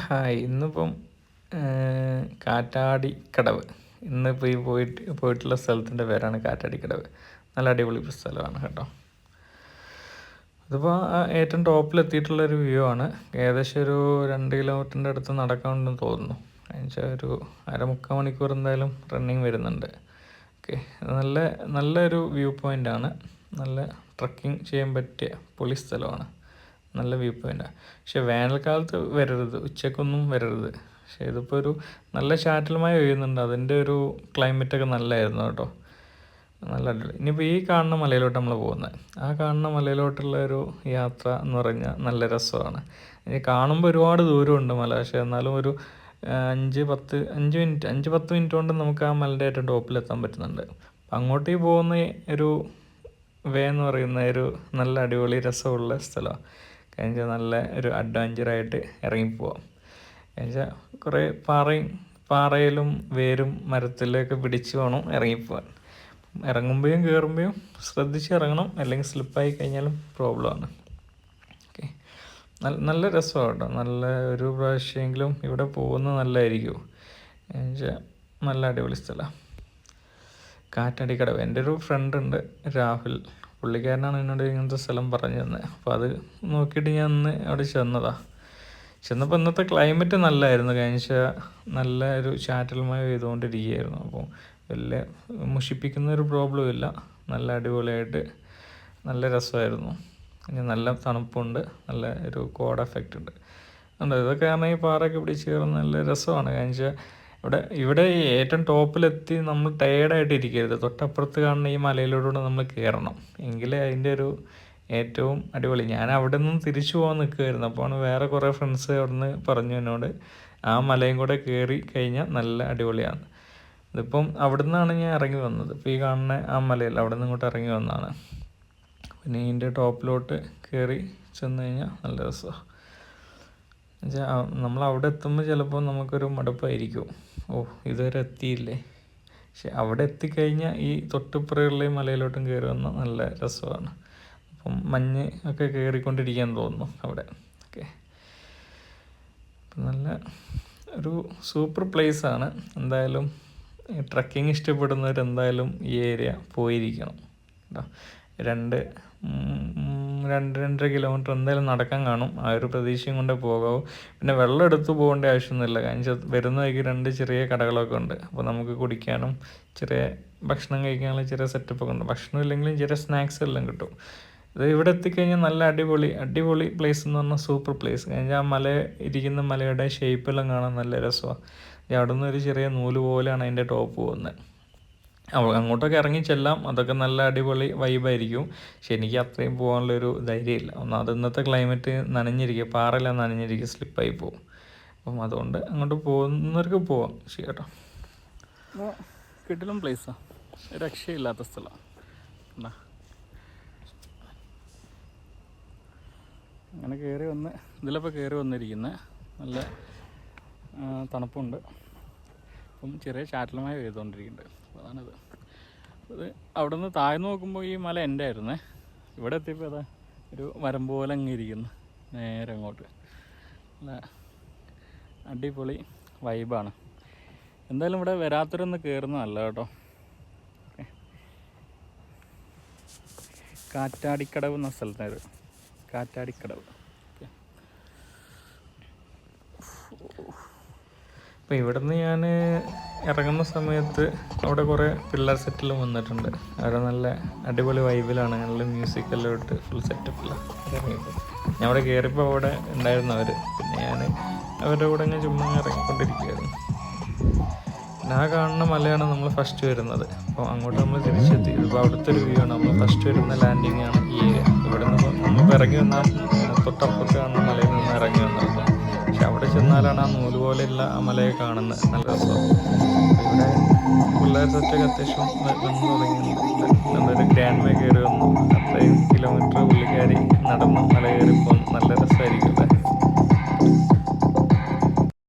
Hi ഇന്നിപ്പം കാറ്റാടി കടവ്. ഇന്നിപ്പോൾ ഈ പോയിട്ട് പോയിട്ടുള്ള സ്ഥലത്തിന്റെ പേരാണ് കാറ്റാടി കടവ്. നല്ല അടിപൊളി സ്ഥലമാണ് കേട്ടോ. അതിപ്പോൾ ഏറ്റവും ടോപ്പിലെത്തിയിട്ടുള്ള ഒരു വ്യൂ ആണ്. ഏകദേശം ഒരു രണ്ട് കിലോമീറ്ററിന്റെ അടുത്ത് നടക്കാനുണ്ടെന്ന് തോന്നുന്നു. എന്നുവെച്ചാൽ ഒരു അരമുക്കാൽ മണിക്കൂർ എന്തായാലും റണ്ണിങ് വരുന്നുണ്ട്. ഓക്കെ നല്ല നല്ലൊരു വ്യൂ പോയിന്റാണ് നല്ല ട്രക്കിംഗ് ചെയ്യാൻ പറ്റിയ പൊളി സ്ഥലമാണ്. നല്ല വ്യൂ പോയിന്റാണ് പക്ഷെ വേനൽക്കാലത്ത് വരരുത്. ഉച്ചക്കൊന്നും വരരുത്. പക്ഷേ ഇതിപ്പോൾ ഒരു നല്ല ചാറ്റലുമായി ഒഴിയുന്നുണ്ട് അതിന്റെ ഒരു ക്ലൈമറ്റൊക്കെ നല്ലതായിരുന്നു കേട്ടോ. നല്ല അടിപൊളി. ഇനിയിപ്പോൾ ഈ കാണുന്ന മലയിലോട്ട് നമ്മൾ പോകുന്നത് ആ കാണുന്ന മലയിലോട്ടുള്ള ഒരു യാത്ര എന്ന് പറഞ്ഞാൽ നല്ല രസമാണ്. ഇനി കാണുമ്പോൾ ഒരുപാട് ദൂരമുണ്ട് മല. പക്ഷേ എന്നാലും ഒരു അഞ്ച് പത്ത് അഞ്ച് മിനിറ്റ് അഞ്ച് പത്ത് മിനിറ്റ് കൊണ്ട് നമുക്ക് ആ മലയുടെ ഏറ്റവും ടോപ്പിലെത്താൻ പറ്റുന്നുണ്ട്. അപ്പം അങ്ങോട്ടേക്ക് പോകുന്ന ഒരു വേ എന്ന് പറയുന്ന ഒരു നല്ല അടിപൊളി രസമുള്ള സ്ഥലമാണ് കഴിഞ്ഞാൽ നല്ല ഒരു അഡ്വഞ്ചറായിട്ട് ഇറങ്ങിപ്പോവാം. കഴിഞ്ഞാൽ കുറേ പാറയും പാറയിലും വേരും മരത്തിലൊക്കെ പിടിച്ച് വേണം ഇറങ്ങിപ്പോവാൻ. ഇറങ്ങുമ്പോഴും കയറുമ്പോഴും ശ്രദ്ധിച്ച് ഇറങ്ങണം അല്ലെങ്കിൽ സ്ലിപ്പായി കഴിഞ്ഞാലും പ്രോബ്ലമാണ് ഓക്കെ നല്ല നല്ല രസമാണ് കേട്ടോ. നല്ല ഒരു പ്രാവശ്യമെങ്കിലും ഇവിടെ പോകുന്നത് നല്ലതായിരിക്കും. എന്നുവെച്ചാൽ നല്ല അടിപൊളി സ്ഥലമാണ് കാറ്റടിക്കടവ്. എന്റെ ഒരു ഫ്രണ്ട് ഉണ്ട് രാഹുൽ. പുള്ളിക്കാരനാണ് എന്നോട് ഇങ്ങനത്തെ സ്ഥലം പറഞ്ഞു തന്നത് അപ്പോൾ അത് നോക്കിയിട്ട് ഞാൻ അന്ന് അവിടെ ചെന്നതാ. ചെന്നപ്പോൾ ഇന്നത്തെ ക്ലൈമറ്റ് നല്ലായിരുന്നു. കഴിഞ്ഞ നല്ല ഒരു ചാറ്റൽ മഴ അപ്പോൾ വലിയ മുഷിപ്പിക്കുന്ന ഒരു പ്രോബ്ലം ഇല്ല. നല്ല അടിപൊളിയായിട്ട് നല്ല രസമായിരുന്നു. നല്ല തണുപ്പുണ്ട്. നല്ല ഒരു കോഡ് എഫക്റ്റ് ഉണ്ട്. ഉണ്ട് ഇതൊക്കെ കാരണം ഈ പാറയൊക്കെ പിടിച്ച് കയറുന്ന നല്ല രസമാണ്. കാരണം ഇവിടെ ഇവിടെ ഏറ്റവും ടോപ്പിലെത്തി നമ്മൾ ടയേർഡായിട്ട് ഇരിക്കരുത് തൊട്ടപ്പുറത്ത് കാണുന്ന ഈ മലയിലൂടെ നമ്മൾ കയറണം എങ്കിലേ അതിന്റെ ഒരു ഏറ്റവും അടിപൊളി. ഞാൻ അവിടെ നിന്ന് തിരിച്ചു പോകാൻ നിൽക്കുമായിരുന്നു അപ്പോൾ വേറെ കുറേ ഫ്രണ്ട്സ് അവിടെ നിന്ന് പറഞ്ഞു എന്നോട് ആ മലയും കൂടെ കയറി കഴിഞ്ഞാൽ നല്ല അടിപൊളിയാണ്. ഇതിപ്പം അവിടെ നിന്നാണ് ഞാൻ ഇറങ്ങി വന്നത്. ഇപ്പോൾ ഈ കാണുന്ന ആ മലയിൽ അവിടെ നിന്ന് ഇങ്ങോട്ട് ഇറങ്ങി വന്നതാണ്. പിന്നെ ഇതിന്റെ ടോപ്പിലോട്ട് കയറി ചെന്ന് കഴിഞ്ഞാൽ നല്ല രസമാണ്. നമ്മൾ അവിടെ എത്തുമ്പോൾ ചിലപ്പോൾ നമുക്കൊരു മടുപ്പായിരിക്കും. ഓ ഇതുവരെ എത്തിയില്ലേ? പക്ഷെ അവിടെ എത്തിക്കഴിഞ്ഞാൽ ഈ തൊട്ടുപ്പുറയുള്ള മലയിലോട്ടും കയറി വന്ന നല്ല രസമാണ് അപ്പം മഞ്ഞ് ഒക്കെ കയറിക്കൊണ്ടിരിക്കാൻ തോന്നുന്നു അവിടെ. ഓക്കെ. നല്ല ഒരു സൂപ്പർ പ്ലേസ് ആണ് എന്തായാലും ട്രക്കിംഗ് ഇഷ്ടപ്പെടുന്നവരെന്തായാലും ഈ ഏരിയ പോയിരിക്കണം. കേട്ടോ. രണ്ട് രണ്ട് രണ്ടര കിലോമീറ്റർ എന്തായാലും നടക്കാൻ കാണും. ആ ഒരു പ്രതീക്ഷയും കൊണ്ട് പോകാവൂ. പിന്നെ വെള്ളം എടുത്ത് പോകേണ്ട ആവശ്യമൊന്നുമില്ല. കാരണം വരുന്ന വഴിക്ക് രണ്ട് ചെറിയ കടകളൊക്കെ ഉണ്ട്. അപ്പോൾ നമുക്ക് കുടിക്കാനും ചെറിയ ഭക്ഷണം കഴിക്കാനുള്ള ചെറിയ സെറ്റപ്പൊക്കെ ഉണ്ട്. ഭക്ഷണം ഇല്ലെങ്കിലും ചെറിയ സ്നാക്സ് എല്ലാം കിട്ടും. ഇത് ഇവിടെ എത്തിക്കഴിഞ്ഞാൽ നല്ല അടിപൊളി അടിപൊളി പ്ലേസ് എന്ന് പറഞ്ഞാൽ സൂപ്പർ പ്ലേസ് കഴിഞ്ഞാൽ ആ മല ഇരിക്കുന്ന മലയുടെ ഷേപ്പെല്ലാം കാണാൻ നല്ല രസമാണ് അവിടെ നിന്ന് ഒരു ചെറിയ നൂൽ പോലെയാണ് അതിന്റെ ടോപ്പ് പോകുന്നത്. അങ്ങോട്ടൊക്കെ ഇറങ്ങി ചെല്ലാം അതൊക്കെ നല്ല അടിപൊളി വൈബായിരിക്കും പക്ഷെ എനിക്ക് അത്രയും പോകാനുള്ളൊരു ധൈര്യമില്ല. ഒന്നാമത് ഇന്നത്തെ ക്ലൈമറ്റ് നനഞ്ഞിരിക്കുക പാറയെല്ലാം നനഞ്ഞിരിക്കുക സ്ലിപ്പായി പോകും. അപ്പം അതുകൊണ്ട് അങ്ങോട്ട് പോകുന്നവർക്ക് പോവാം ശരി കേട്ടോ കിട്ടിലും പ്ലേസാണ് രക്ഷയില്ലാത്ത സ്ഥലമാണ് അങ്ങനെ കയറി വന്ന് ഇതിലപ്പോൾ കയറി വന്നിരിക്കുന്നത് നല്ല തണുപ്പുണ്ട്. അപ്പം ചെറിയ ചാറ്റലുമായി പെയ്തുകൊണ്ടിരിക്കുന്നുണ്ട്. അതാണത്. അത് അവിടെ നിന്ന് താഴ്ന്നു നോക്കുമ്പോൾ ഈ മല എന്റെ ആയിരുന്നേ ഇവിടെ എത്തിയപ്പോൾ അതാ ഒരു മരം പോലെ അങ്ങ് ഇരിക്കുന്നു. നേരെ അങ്ങോട്ട്. അല്ല അടിപൊളി വൈബാണ്. എന്തായാലും ഇവിടെ വരാത്തൊരൊന്ന് കയറുന്നതല്ല കേട്ടോ. കാറ്റാടിക്കടവ് എന്ന സ്ഥലത്തായിരുന്നു കാറ്റാടിക്കടവ്. അപ്പോൾ ഇവിടുന്ന് ഞാൻ ഇറങ്ങുന്ന സമയത്ത് അവിടെ കുറേ പിള്ളേർ സെറ്റിലും വന്നിട്ടുണ്ട്. അവിടെ നല്ല അടിപൊളി വൈബിലാണ്. നല്ല മ്യൂസിക്കെല്ലാം ഇട്ട് ഫുൾ സെറ്റപ്പിലാണ് ഞാൻ അവിടെ കയറിയപ്പോൾ അവിടെ ഉണ്ടായിരുന്നു അവർ പിന്നെ ഞാൻ അവരുടെ കൂടെ ഞാൻ ചുമ്മാ ഇറങ്ങിക്കൊണ്ടിരിക്കുകയായിരുന്നു ആ കാണുന്ന മലയാണ് നമ്മൾ ഫസ്റ്റ് വരുന്നത്. അപ്പോൾ അങ്ങോട്ട് നമ്മൾ തിരിച്ചെത്തി. ഇതിപ്പോൾ അവിടുത്തെ ഒരു വ്യൂ ആണ്. നമ്മൾ ഫസ്റ്റ് വരുന്ന ലാൻഡിങ് ആണ് ഈ ഏരിയ ഇവിടെ നിന്ന് നമ്മൾ ഇറങ്ങി വന്നാൽ തൊട്ടപ്പുറത്ത് കാണുന്ന മലയിൽ നിന്ന് ഇറങ്ങി അവിടെ ആ നൂൽ പോലെയുള്ള ആ മലയെ കാണുന്നത്. നല്ല രസം. ഇവിടെ പിള്ളേർ സെറ്റൊക്കെ അത്യാവശ്യം വന്നു തുടങ്ങി നല്ലൊരു ഗ്രാൻഡ് മേ കയറി വന്നു